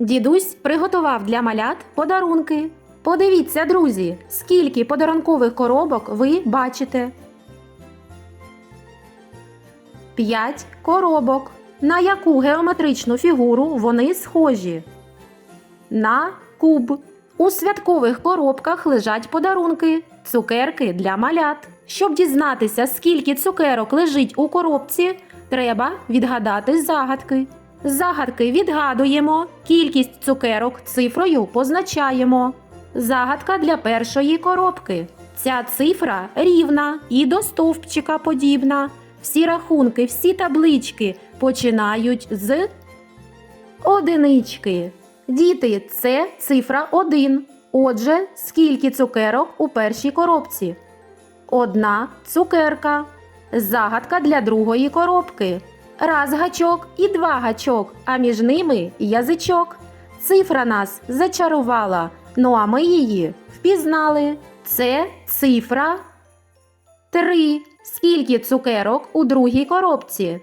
Дідусь приготував для малят подарунки. Подивіться, друзі, скільки подарункових коробок ви бачите. П'ять коробок. На яку геометричну фігуру вони схожі? На куб. У святкових коробках лежать подарунки, цукерки для малят. Щоб дізнатися, скільки цукерок лежить у коробці, треба відгадати загадки. Загадки відгадуємо, кількість цукерок цифрою позначаємо. Загадка для першої коробки. Ця цифра рівна і до стовпчика подібна. Всі рахунки, всі таблички починають з одинички. Діти, це цифра 1. Отже, скільки цукерок у першій коробці? Одна цукерка. Загадка для другої коробки. Раз гачок і два гачок, а між ними язичок. Цифра нас зачарувала, ну а ми її впізнали. Це цифра 3. Скільки цукерок у другій коробці?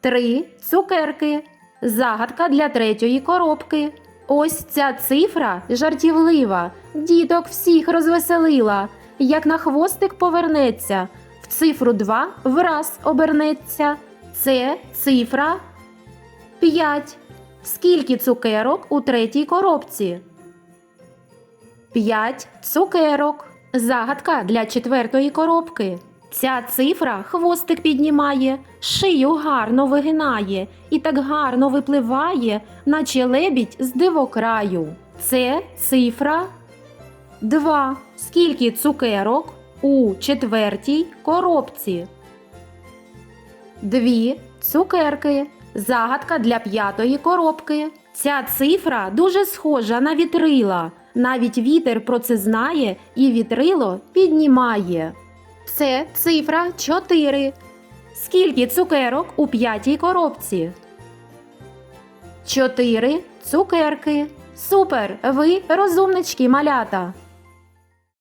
Три цукерки. Загадка для третьої коробки. Ось ця цифра жартівлива, діток всіх розвеселила. Як на хвостик повернеться, в цифру 2 враз обернеться. Це цифра 5. Скільки цукерок у третій коробці? 5 цукерок. Загадка для четвертої коробки. Ця цифра хвостик піднімає, шию гарно вигинає і так гарно випливає, наче лебідь з дивокраю. Це цифра 2. Скільки цукерок у четвертій коробці? Дві цукерки. Загадка для п'ятої коробки. Ця цифра дуже схожа на вітрила. Навіть вітер про це знає і вітрило піднімає. Це цифра 4. Скільки цукерок у п'ятій коробці? Чотири цукерки. Супер! Ви розумнички малята.